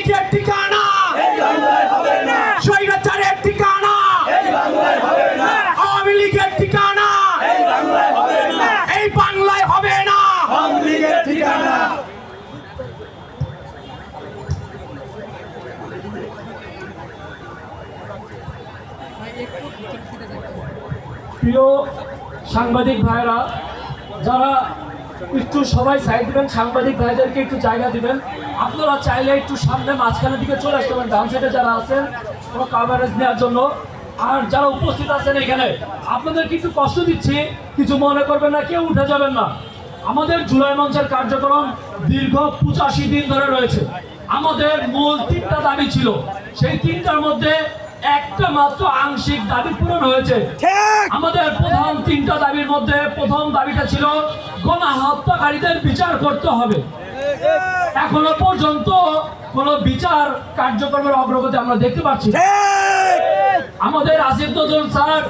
লীগের ঠিকানা। স্বৈরাচারের ঠিকানা। আওয়ামী লীগের ঠিকানা। এই বাংলায় হবে না। প্রিয় সাংবাদিক ভাইরা যারা একটু সবাই সাইড দিবেন সাংবাদিক ভাইদেরকে একটু জায়গা দিবেন। আপনারা চাইলে একটু সামনে মাঝখানের দিকে চলে আসতে পারেন ডান সাইডে যারা আছেন কোনো কাভারেজ নেওয়ার জন্য। আর যারা উপস্থিত আছেন এখানে আপনাদের কিছু কষ্ট দিচ্ছি কিছু মনে করবেন না কেউ উঠে যাবেন না। আমাদের জুলাই মঞ্চের কার্যক্রম দীর্ঘ পঁচাশি দিন ধরে রয়েছে। আমাদের মূল তিনটা দাবি ছিল। সেই তিনটার মধ্যে একটা মাত্র আংশিক দাবি পূরণ হয়েছে। আমাদের প্রধান তিনটা দাবির মধ্যে প্রথম দাবিটা ছিল গণহত্যাকারীদের বিচার করতে হবে। এখনও পর্যন্ত কোনো বিচার কার্যক্রমের অগ্রগতি আমরা দেখতে পাচ্ছি আমাদের আসিফ নজরুল স্যার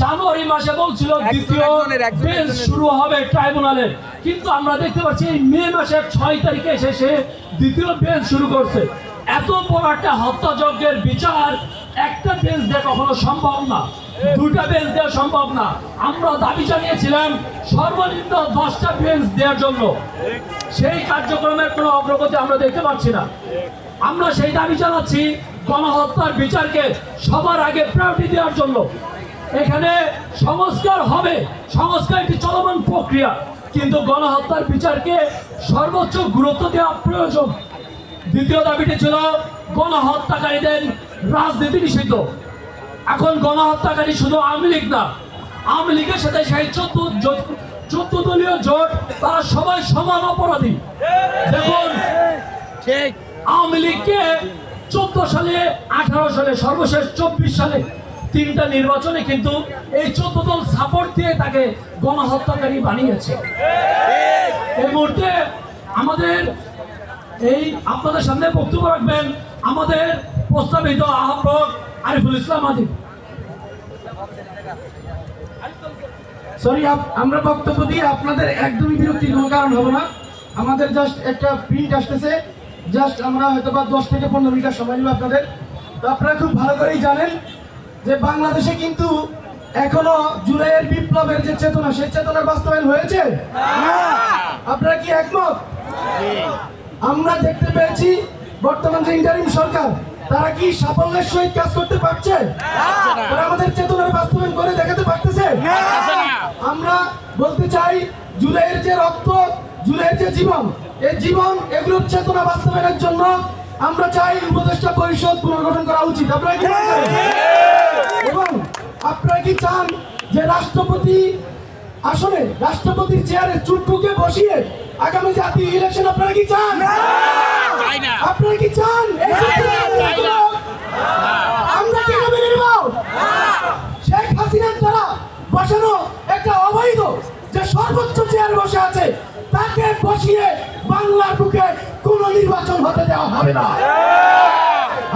জানুয়ারি মাসে বলছিল দ্বিতীয় বেঞ্চ শুরু হবে ট্রাইব্যুনালের কিন্তু আমরা দেখতে পাচ্ছি এই মে মাসের ছয় তারিখে এসে সে দ্বিতীয় বেঞ্চ শুরু করছে। এত বড় একটা হত্যাযজ্ঞের বিচার একটা বেঞ্চ দিয়ে কখনো সম্ভব না। দুটা বেঞ্চ দেওয়া সম্ভব না। আমরা দাবি জানিয়েছিলাম, সর্বনিম্ন দশটা বেঞ্চ দেওয়ার জন্য। সেই কার্যক্রমের কোনো অগ্রগতি আমরা দেখতে পাচ্ছি না। আমরা সেই দাবি জানাচ্ছি, গণহত্যার বিচারকে সবার আগে প্রায়োরিটি দেওয়ার জন্য। এখানে সংস্কার হবে, সংস্কার একটি চলমান প্রক্রিয়া। কিন্তু গণহত্যার বিচারকে সর্বোচ্চ গুরুত্ব দেওয়া প্রয়োজন। দ্বিতীয় দাবিটি ছিল, গণহত্যাকারীদের রাজনীতি নিষিদ্ধ। এখন গণহত্যাকারী শুধু আওয়ামী লীগ না আওয়ামী লীগের সাথে সেই চোদ্দ চোদ্দ দলীয় জোট তারা সবাই সমান অপরাধী। দেখুন আওয়ামী লীগকে চোদ্দ সালে আঠারো সালে সর্বশেষ চব্বিশ সালে তিনটা নির্বাচনে কিন্তু এই চোদ্দ দল সাপোর্ট দিয়ে তাকে গণহত্যাকারী বানিয়েছে। এই মুহূর্তে আমাদের এই আপনাদের সামনে বক্তব্য রাখবেন আমাদের প্রস্তাবিত আহ্বায়ক আরিফুল ইসলাম আদিব। সরি আমরা বক্তব্য দিয়ে আপনাদের একদমই বিরক্তির কোনো কারণ হবে না। আমাদের জাস্ট একটা প্রিন্ট আসতেছে। জাস্ট আমরা হয়তো বা দশ থেকে পনেরো মিনিট সময় নেব আপনাদের। তো আপনারা খুব ভালো করেই জানেন যে বাংলাদেশে কিন্তু এখনও জুলাইয়ের বিপ্লবের যে চেতনা সেই চেতনার বাস্তবায়ন হয়েছে? আপনারা কি একমত? আমরা দেখতে পেয়েছি বর্তমান যে ইন্টারিম সরকার তারা কি সাফল্যের সহিত কাজ করতে পারছে? তারা আমাদের চেতনার বাস্তবায়ন করে দেখাতে পারতেছে? আমরা বলতে চাই জুলাইয়ের যে রক্ত জুলাইয়ের যে জীবন এই জীবন এগুলোর চেতনা বাস্তবায়নের জন্য আমরা চাই উপদেষ্টা পরিষদ পুনর্গঠন করা উচিত। আপনারা কি এবং আপনারা কি চান যে রাষ্ট্রপতি আসলে রাষ্ট্রপতির চেয়ারে চুটকুকে বসিয়ে আগামী জাতীয় ইলেকশন আপনারা কি চান? আপনারা কি চান? আমরা কেন মেনে নেব শেখ হাসিনার দ্বারা বসানো একটা অবৈধ যে সর্বোচ্চ চেয়ারে বসে আছে তাকে বসিয়ে বাংলার বুকে কোনো নির্বাচন হতে দেওয়া হবে না।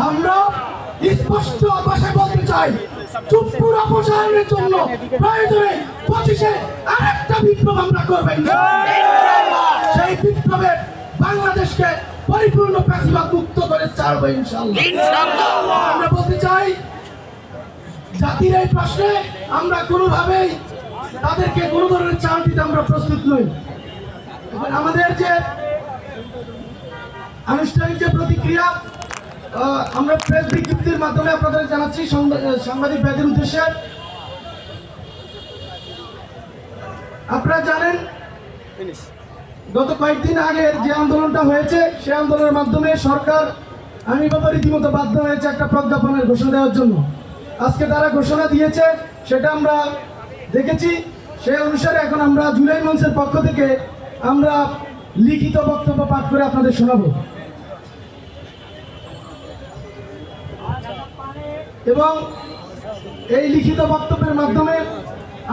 আমরা স্পষ্ট ভাষায় বলতে চাই চুপ্পুর অপসারণের জন্য প্রয়োজনে পঁচিশে আরেকটা বিপ্লব আমরা করবেন। সেই বিপ্লবে বাংলাদেশকে পরিপূর্ণ প্যাসিবাদ মুক্ত করে ছাড়বো ইনশাল্লাহ আমরা বলতে চাই জাতির এই প্রশ্নে আমরা কোনোভাবেই তাদেরকে কোনো ধরনের চাল দিতে আমরা প্রস্তুত নই। আমাদের যে আনুষ্ঠানিক যে প্রতিক্রিয়া আমরা প্রেস বিজ্ঞপ্তির মাধ্যমে আপনাদের জানাচ্ছি সাংবাদিক ব্যাধের উদ্দেশ্যে। আপনারা জানেন গত কয়েকদিন আগের যে আন্দোলনটা হয়েছে সেই আন্দোলনের মাধ্যমে সরকার, আমি বাবা রীতিমতো বাধ্য হয়েছে একটা প্রজ্ঞাপনের ঘোষণা দেওয়ার জন্য। আজকে তারা ঘোষণা দিয়েছে, সেটা আমরা দেখেছি। সেই অনুসারে এখন আমরা জুলাই মঞ্চের পক্ষ থেকে আমরা লিখিত বক্তব্য পাঠ করে আপনাদের শোনাব। এবং এই লিখিত বক্তব্যের মাধ্যমে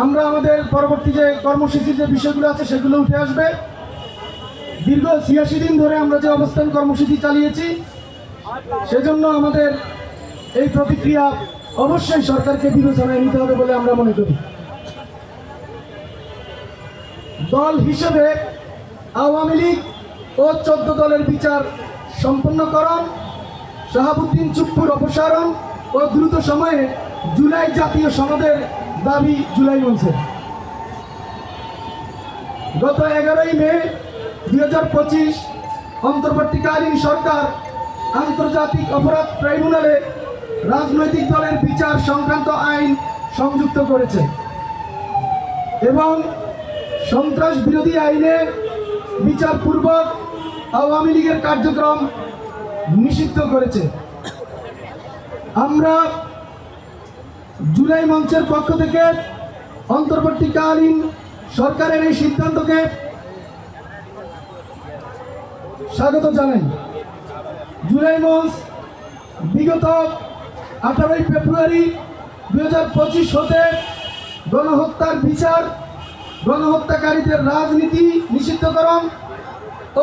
আমরা আমাদের পরবর্তী যে কর্মসূচির যে বিষয়গুলো আছে, সেগুলো উঠে আসবে। দীর্ঘ ছিয়াশি দিন ধরে আমরা যে অবস্থান কর্মসূচি চালিয়েছি, সেজন্য আমাদের এই প্রতিক্রিয়া অবশ্যই সরকারকে বিবেচনায় নিতে হবে বলে আমরা মনে করি। দল হিসেবে আওয়ামী লীগ ও চোদ্দ দলের বিচার সম্পন্নকরণ, শাহাবুদ্দিন চুপ্পুর অপসারণ ও দ্রুত সময়ে জুলাই জাতীয় সনদের দাবি জুলাই মঞ্চের গত এগারোই মে দুই হাজার পঁচিশ অন্তর্বর্তীকালীন সরকার আন্তর্জাতিক অপরাধ ট্রাইব্যুনালে রাজনৈতিক দলের বিচার সংক্রান্ত আইন সংযুক্ত করেছে। এবং সন্ত্রাস বিরোধী আইনে বিচারপূর্বক আওয়ামী লীগের কার্যক্রম নিষিদ্ধ করেছে। আমরা জুলাই মঞ্চের পক্ষ থেকে অন্তর্বর্তীকালীন সরকারের এই সিদ্ধান্তকে স্বাগত জানাই। জুলাই মঞ্চ বিগত আঠারোই ফেব্রুয়ারি দুই হাজার পঁচিশ হতে গণহত্যার বিচার, গণহত্যাকারীদের রাজনীতি, নিষিদ্ধকরণ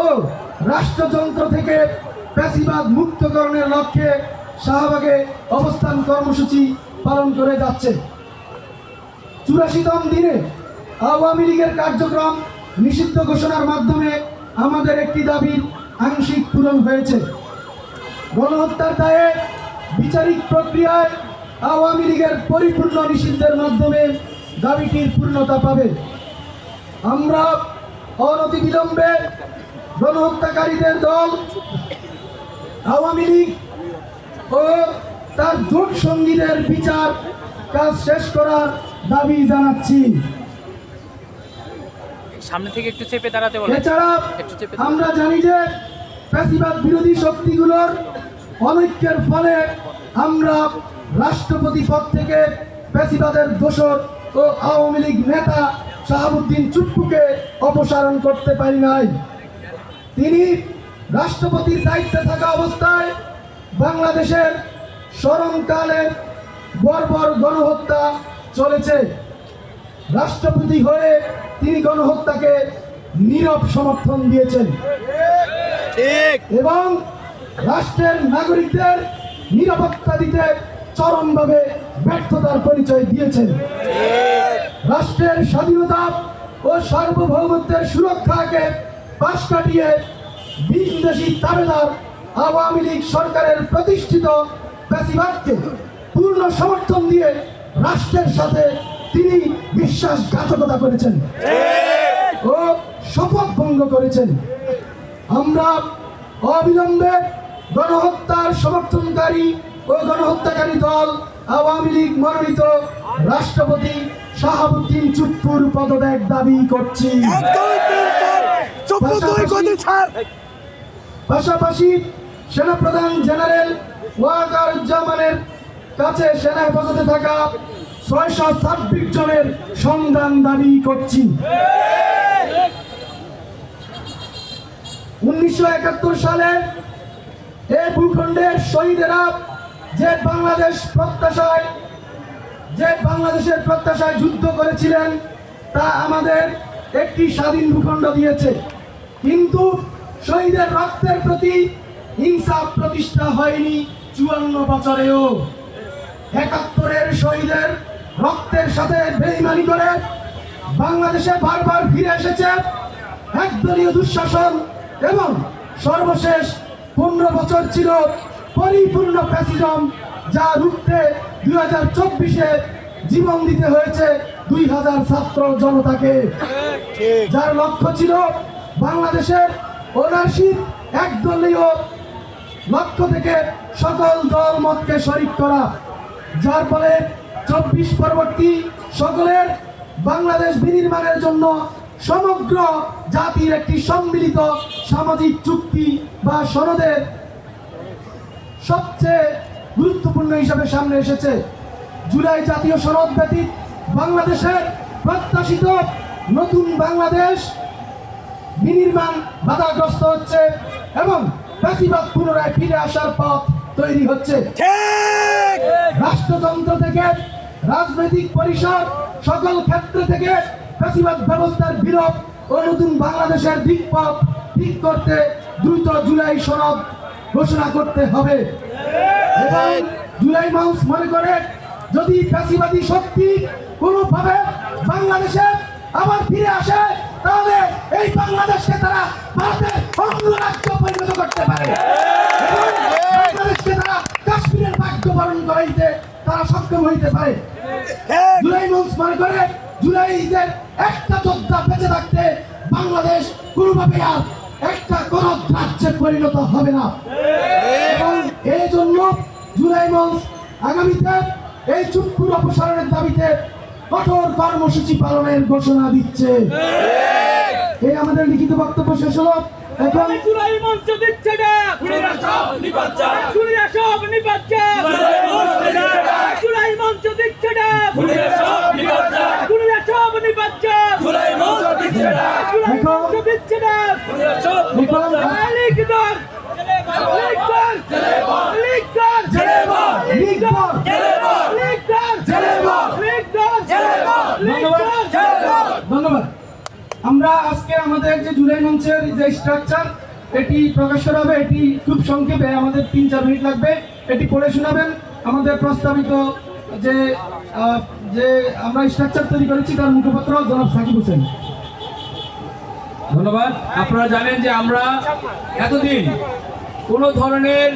ও রাষ্ট্রযন্ত্র থেকে প্যাসিবাদ মুক্তকরণের লক্ষ্যে শাহবাগে অবস্থান কর্মসূচি পালন করে যাচ্ছে। চুরাশিতম দিনে আওয়ামী লীগের কার্যক্রম নিষিদ্ধ ঘোষণার মাধ্যমে আমাদের একটি দাবির আংশিক পূরণ হয়েছে। গণহত্যার দায়ে বিচারিক প্রক্রিয়ায় আওয়ামী লীগের পরিপূর্ণ নিষিদ্ধের মাধ্যমে দাবিটির পূর্ণতা পাবে। আমরা অনতিবিলম্বে গণহত্যাকারীদের দল, আওয়ামী লীগ ও তার জোট সঙ্গীদের বিচার কাজ শেষ করার দাবি জানাচ্ছি। সামনে থেকে একটু চেপে দাঁড়াতে বলো এছাড়া আমরা জানি যে ফ্যাসিবাদ বিরোধী শক্তিগুলোর অনৈক্যের ফলে আমরা রাষ্ট্রপতি পদ থেকে ফ্যাসিবাদের দোষর ও আওয়ামী লীগ নেতা শাহাবুদ্দিন চুপ্পুকে অপসারণ করতে পারি নাই। তিনি রাষ্ট্রপতির দায়িত্বে থাকা অবস্থায় বাংলাদেশের স্মরণকালে বর্বর গণহত্যা চলেছে। রাষ্ট্রপতি হয়ে তিনি গণহত্যাকে নীরব সমর্থন দিয়েছেন। এবং রাষ্ট্রের নাগরিকদের নিরাপত্তা দিতে চরমভাবে ব্যর্থতার পরিচয় দিয়েছেন। রাষ্ট্রের স্বাধীনতা ও সার্বভৌমত্বের সুরক্ষাকে পাশ কাটিয়ে বিদেশি তাবেদার আওয়ামী লীগ সরকারের প্রতিষ্ঠিত প্যাসিবাদকে পূর্ণ সমর্থন দিয়ে রাষ্ট্রের সাথে তিনি বিশ্বাসঘাতকতা করেছেন। ও শপথ ভঙ্গ করেছেন। আমরা অবিলম্বে গণহত্যার সমর্থনকারী ও গণহত্যাকারী দল আওয়ামী লীগ মনোনীত রাষ্ট্রপতি শাহাবুদ্দিন চুপ্পুর পদত্যাগ দাবি করছি। পাশাপাশি- পাশাপাশি সেনাপ্রধান জেনারেল ওয়াকার জামানের কাছে সেনা হেফাজতে থাকা ছয়শো ছাব্বিশ জনের সন্ধান দাবি করছি। উনিশশো একাত্তর সালে এই ভূখণ্ডের শহীদেরা যে বাংলাদেশ প্রত্যাশায়, যে বাংলাদেশের প্রত্যাশায় যুদ্ধ করেছিলেন, তা আমাদের একটি স্বাধীন ভূখণ্ড দিয়েছে। কিন্তু শহীদের রক্তের প্রতি ইনসাফ প্রতিষ্ঠা হয়নি চুয়ান্ন বছরেও। একাত্তরের শহীদের রক্তের সাথে বেইমানি করে বাংলাদেশে বারবার ফিরে এসেছে একদলীয় দুঃশাসন এবং সর্বশেষ পনেরো বছর ছিল পরিপূর্ণ ফ্যাসিজম, যা রুখতে দুই হাজার চব্বিশে জীবন দিতে হয়েছে দুই হাজার ছাত্র জনতাকে। যার লক্ষ্য ছিল বাংলাদেশের ওনারশিপ একদলীয় লক্ষ্য থেকে সকল দল মতকে শরিক করা। যার ফলে চব্বিশ পরবর্তী সকলের বাংলাদেশ বিনির্মাণের জন্য সমগ্র জাতির একটি সম্মিলিত সামাজিক চুক্তি বা সনদের সবচেয়ে গুরুত্বপূর্ণ হিসাবে সামনে এসেছে। জুলাই জাতীয় সনদ ব্যতীত বাংলাদেশের প্রত্যাশিত নতুন বাংলাদেশ বিনির্মাণ বাধাগ্রস্ত হচ্ছে এবং প্রাচীবাদ পুনরায় ফিরে আসার পথ তৈরি হচ্ছে। রাষ্ট্রযন্ত্র থেকে রাজনৈতিক পরিসর সকল ক্ষেত্র থেকে প্রাচীবাদ ব্যবস্থার বিরোধ ও নতুন বাংলাদেশের দিকপথ ঠিক করতে দ্রুত জুলাই সনদ ঘোষণা করতে হবে। এবং জুলাই মাউস মনে করে যদি প্যাসিবাদী শক্তি কোনোভাবে বাংলাদেশে আবার ফিরে আসে, তাহলে এই বাংলাদেশকে তারা ভারতের অঙ্গরাজ্য পরিণত করতে পারে এবং বাংলাদেশকে তারা কাশ্মীরের ভাগ্য পালন করাইতে তারা সক্ষম হইতে পারে। জুলাই মঞ্চ মনে করে জুলাই ঈদের একটা যোদ্ধা বেঁচে থাকতে বাংলাদেশ কোনোভাবে আর একটা কোন রাজ্যে পরিণত হবে না। এবং এই জন্য জুলাই মঞ্চ আগামীতে এই চুপুর অপসারণের দাবিতে কঠোর কর্মসূচি পালনের ঘোষণা দিচ্ছে। এই আমাদের লিখিত বক্তব্য শেষ হলো। এখন জুলাই মঞ্চ দিচ্ছে না খুনিরা সব নিপাচ্চা খুনিরা সব নিপাচ্ছে জুলাই মঞ্চ দিচ্ছে না খুনিরা সব নিপাচ্চা খুনিরা সব নিপাচ্ছে জুলাই মঞ্চ দিচ্ছে না জুলাই মঞ্চ দিচ্ছে না খুনিরা সব এখন লিখ দর লিখ দর লিখ দর ছেড়ে বল লিগ বল, ছেড়ে বল লিখ দর ছেড়ে বল লিখ দর ছেড়ে বল লিখ দর ছেড়ে বল ধন্যবাদ আমরা আজকে আমাদের যে জুলাই মঞ্চের যে স্ট্রাকচার এটি প্রকাশ করা হবে, এটি খুব সংক্ষেপে আমাদের তিন চার মিনিট লাগবে। এটি পড়ে শোনাবেন। আমাদের প্রস্তাবিত যে যে আমরা স্ট্রাকচার তৈরি করেছি, তার মুখপাত্র জনাব সাকিব হোসেন। ধন্যবাদ। আপনারা জানেন যে আমরা এতদিন কোনো ধরনের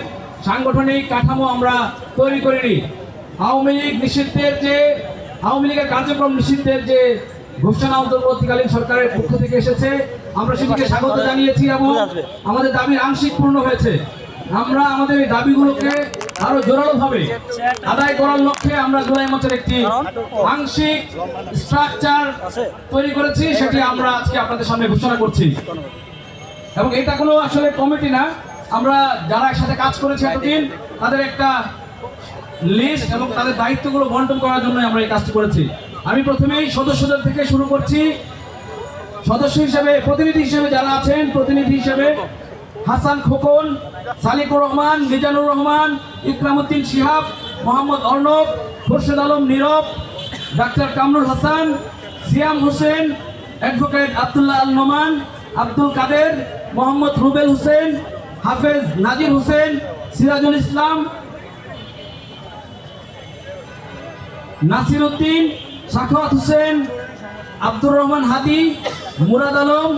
সাংগঠনিক কাঠামো আমরা তৈরি করিনি। আওয়ামী লীগ নিষিদ্ধের যে, আওয়ামী লীগের কার্যক্রম নিষিদ্ধের যে ঘোষণা অন্তর্বর্তীকালীন সরকারের পক্ষ থেকে এসেছে। আমরা সেটিকে স্বাগত জানিয়েছি এবং আমাদের দাবি আংশিক পূর্ণ হয়েছে। আমরা আমাদের এই দাবিগুলোকে আরও জোরালোভাবে আদায় করার লক্ষ্যে আমরা জুলাই মঞ্চের একটি আংশিক স্ট্রাকচার তৈরি করেছি সেটি আমরা আজকে আপনাদের সামনে ঘোষণা করছি। এবং এটা কোনো আসলে কমিটি না। আমরা যারা একসাথে কাজ করেছি এতদিন তাদের একটা লিস্ট এবং তাদের দায়িত্বগুলো বন্টন করার জন্য আমরা এই কাজটি করেছি। আমি প্রথমেই সদস্যদের থেকে শুরু করছি। সদস্য হিসেবে, প্রতিনিধি হিসেবে যারা আছেন, প্রতিনিধি হিসেবে হাসান খোকন, সালিকুর রহমান, মিজানুর রহমান, ইকরামুদ্দিন শিহাব, মোহাম্মদ অর্ণব, খোরশেদ আলম নীরব, ডাক্তার কামরুল হাসান, সিয়াম হোসেন, অ্যাডভোকেট আব্দুল্লাহ আল নোমান, আব্দুল কাদের, মোহাম্মদ রুবেল হোসেন, হাফেজ নাজির হোসেন, সিরাজুল ইসলাম, নাসির উদ্দিন সাখাওয়াত হোসেন, আব্দুর রহমান হাদি, মুরাদ আলম,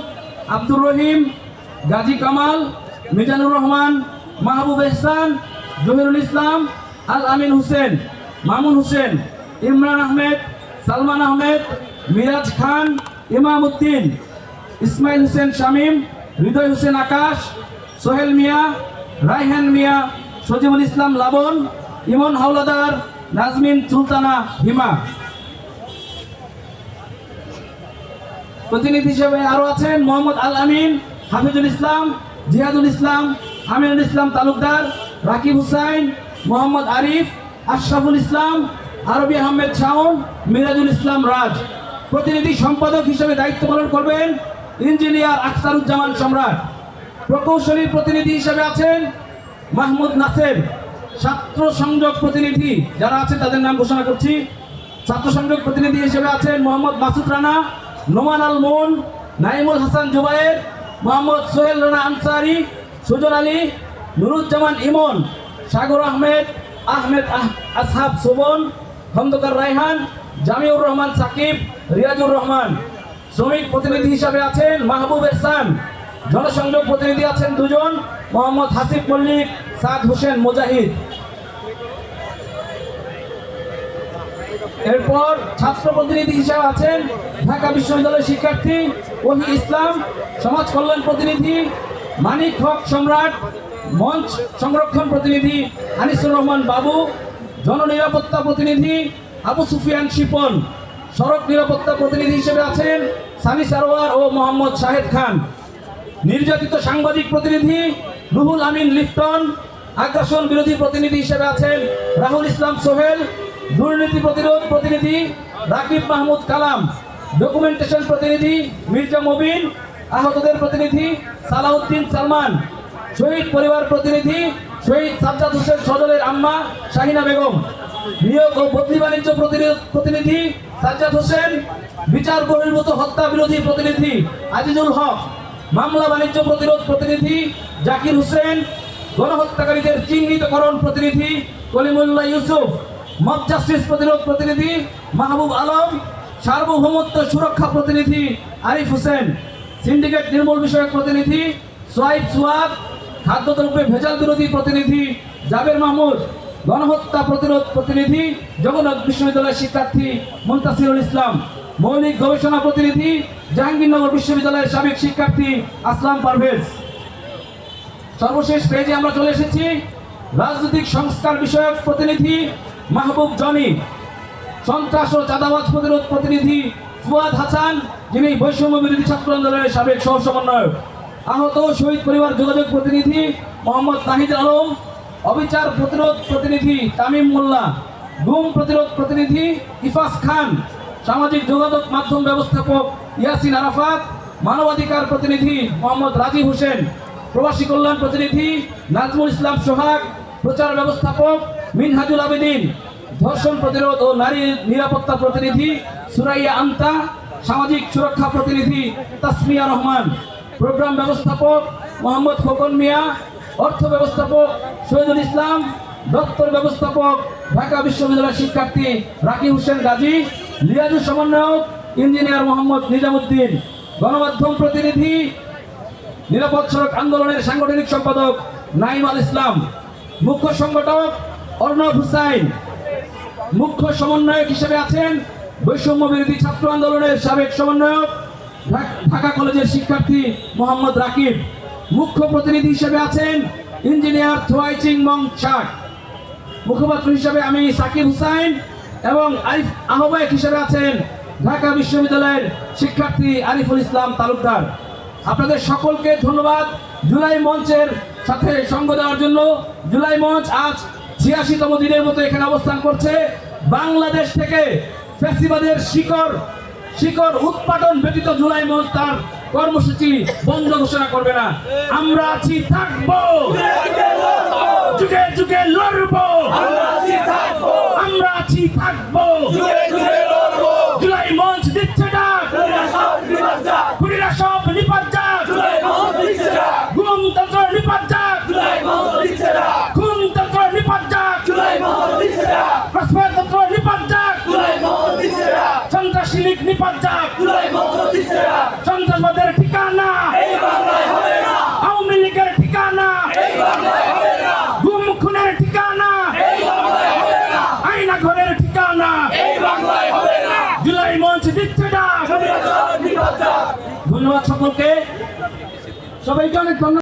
আব্দুর রহিম, গাজী কামাল, মিজানুর রহমান, মাহবুব এহসান, জহিরুল ইসলাম, আল আমিন হোসেন, মামুন হোসেন, ইমরান আহমেদ, সালমান আহমেদ, মিরাজ খান, ইমাম উদ্দিন, ইসমাইল হোসেন শামীম, হৃদয় হোসেন আকাশ, সোহেল মিয়া, রায়হান মিয়া, সজিবুল ইসলাম লাবন, ইমন হাওলাদার, নাজমিন সুলতানা হিমা প্রতিনিধি হিসেবে আরও আছেন মোহাম্মদ আল আমিন, হাফিজুল ইসলাম জিহাদুল ইসলাম, আমিনুল ইসলাম তালুকদার, রাকিব হুসাইন, মোহাম্মদ আরিফ, আশরাফুল ইসলাম, আরবি আহমেদ শাওন, মিরাজুল ইসলাম রাজ। প্রতিনিধি সম্পাদক হিসেবে দায়িত্ব পালন করবেন ইঞ্জিনিয়ার আখতারুজ্জামান সম্রাট। প্রকৌশলী প্রতিনিধি হিসেবে আছেন মাহমুদ নাসের। ছাত্র সংযোগ প্রতিনিধি যারা আছে তাদের নাম ঘোষণা করছি। ছাত্র সংযোগ প্রতিনিধি হিসেবে আছেন মোহাম্মদ মাসুদ রানা নোমান আল মোন নাইমুল হাসান জুবায়ের, মোহাম্মদ সোহেল রানা আনসারি, সুজন আলী, নুরুজ্জামান ইমন, সাগর আহমেদ আহমেদ আসহাব সুমন খন্দকার রায়হান, জামিউর রহমান সাকিব, রিয়াজুর রহমান। শ্রমিক প্রতিনিধি হিসাবে আছেন মাহবুব এহসান। জনসংযোগ প্রতিনিধি আছেন দুজন, মোহাম্মদ হাসিফ মল্লিক, সাদ হোসেন মুজাহিদ। এরপর ছাত্র প্রতিনিধি হিসেবে আছেন ঢাকা বিশ্ববিদ্যালয়ের শিক্ষার্থী ওহি ইসলাম, সমাজ কল্যাণ প্রতিনিধি মানিক হক সম্রাট, মঞ্চ সংরক্ষণ প্রতিনিধি আনিসুর রহমান বাবু, জননিরাপত্তা প্রতিনিধি আবু সুফিয়ান শিপন, সড়ক নিরাপত্তা প্রতিনিধি হিসেবে আছেন সানি সারোয়ার ও মোহাম্মদ শাহেদ খান। নির্যাতিত সাংবাদিক প্রতিনিধি রুহুল আমিন লিফটন, আগ্রাসন বিরোধী প্রতিনিধি হিসেবে আছেন রাহুল ইসলাম সোহেল দুর্নীতি প্রতিরোধ প্রতিনিধি রাকিব মাহমুদ কালাম ডকুমেন্টেশন প্রতিনিধি মির্জা মবিন, আহতদের প্রতিনিধি সালাউদ্দিন সালমান, শহীদ পরিবার প্রতিনিধি শহীদ সাজ্জাদ হোসেন সজলের আম্মা শাহিনা বেগম, নিয়োগ ও বদলি বাণিজ্য প্রতিনিধি- সাজ্জাদ হোসেন, বিচার বহির্ভূত হত্যা বিরোধী প্রতিনিধি আজিজুল হক, মামলা বাণিজ্য প্রতিরোধ প্রতিনিধি জাকির হোসেন, গণহত্যাকারীদের চিহ্নিতকরণ প্রতিনিধি কলিমুল্লাহ ইউসুফ মব জাস্টিস প্রতিরোধ প্রতিনিধি মাহবুব আলম, সার্বভৌমত্ব সুরক্ষা প্রতিনিধি আরিফ হোসেন, সিন্ডিকেট নির্মূল বিষয়ক প্রতিনিধি সোয়াইব সুয়াদ, খাদ্যদ্রব্যে ভেজাল বিরোধী প্রতিনিধি জাবের মাহমুদ, গণহত্যা প্রতিরোধ প্রতিনিধি জগন্নাথ বিশ্ববিদ্যালয়ের শিক্ষার্থী মুন্তাসিরুল ইসলাম, মৌলিক গবেষণা প্রতিনিধি জাহাঙ্গীরনগর বিশ্ববিদ্যালয়ের সাবেক শিক্ষার্থী আসলাম পারভেজ। সর্বশেষ পেজে আমরা চলে এসেছি, রাজনৈতিক সংস্কার বিষয়ক প্রতিনিধি মাহবুব জনি, সন্ত্রাস ও চাঁদাবাজ প্রতিরোধ প্রতিনিধি ফুয়াদ হাসান, যিনি বৈষম্য বিরোধী ছাত্র আন্দোলনের সাবেক সহ সমন্বয়ক। আহত শহীদ পরিবার যোগাযোগ প্রতিনিধি মোহাম্মদ নাহিদ আলম, অবিচার প্রতিরোধ প্রতিনিধি তামিম মোল্লা, গুম প্রতিরোধ প্রতিনিধি ইফাস খান, সামাজিক যোগাযোগ মাধ্যম ব্যবস্থাপক ইয়াসিন আরাফাত, মানবাধিকার প্রতিনিধি মোহাম্মদ রাজীব হোসেন, প্রবাসী কল্যাণ প্রতিনিধি নাজমুল ইসলাম সোহাগ, প্রচার ব্যবস্থাপক মিনহাজুল আবেদিন, ধর্ষণ প্রতিরোধ ও নারী নিরাপত্তা প্রতিনিধি সুরাইয়া আন্তা, সামাজিক সুরক্ষা প্রতিনিধি তাসমিয়া রহমান, প্রোগ্রাম ব্যবস্থাপক মোহাম্মদ খোকন মিয়া, অর্থ ব্যবস্থাপক শহীদুল ইসলাম, দপ্তর ব্যবস্থাপক ঢাকা বিশ্ববিদ্যালয়ের শিক্ষার্থী রাকি হোসেন গাজী লিয়াজু সমন্বয়ক ইঞ্জিনিয়ার মোহাম্মদ নিজামুদ্দিন, গণমাধ্যম প্রতিনিধি, নিরাপদ সড়ক আন্দোলনের সাংগঠনিক সম্পাদক নাইম আল ইসলাম, মুখ্য সংগঠক অর্ণব হুসাইন মুখ্য সমন্বয়ক হিসেবে আছেন। বৈষম্য বিরোধী ছাত্র আন্দোলনের সাবেক সমন্বয়ক, ঢাকা কলেজের শিক্ষার্থী মোহাম্মদ রাকিব। মুখ্য প্রতিনিধি হিসেবে আছেন ইঞ্জিনিয়ার থোয়াইচিং মং শাক মুখপাত্র হিসেবে আমি সাকিব হুসাইন এবং আরিফ আহ্বায়ক হিসেবে আছেন ঢাকা বিশ্ববিদ্যালয়ের শিক্ষার্থী আরিফুল ইসলাম তালুকদার। আপনাদের সকলকে ধন্যবাদ। জুলাই মঞ্চের সাথে সঙ্গ দেওয়ার জন্য জুলাই মঞ্চ আজ ছিয়াশিতম দিনের মতো এখানে অবস্থান করছে। বাংলাদেশ থেকে ফ্যাসিবাদের শিকড় শিকড় উৎপাদন ব্যতীত জুলাই মঞ্চ তার কর্মসূচি বন্ধ ঘোষণা করবে না। আমরা আছি থাকব। যুগে যুগে লড়বো। আমরা আছি থাকব। জুলাই মঞ্চ দিচ্ছে ডাক। খুনিরা সব নিপাত যাক গুম তন্ত্র নিপাত যাক খুন তন্ত্র নিপাত যাক প্রশ্রয় তন্ত্র নিপাত যাক সন্ত্রাসী লীগ নিপাত যাক সন্ত্রাসবাদের ঠিকানা আওয়ামী লীগের ঠিকানা গুম খুনের ঠিকানা আইনা ঘরের ঠিকানা জুলাই মঞ্চ দিচ্ছে ডাক ধন্যবাদ সকলকে সবাইকে অনেক ধন্যবাদ।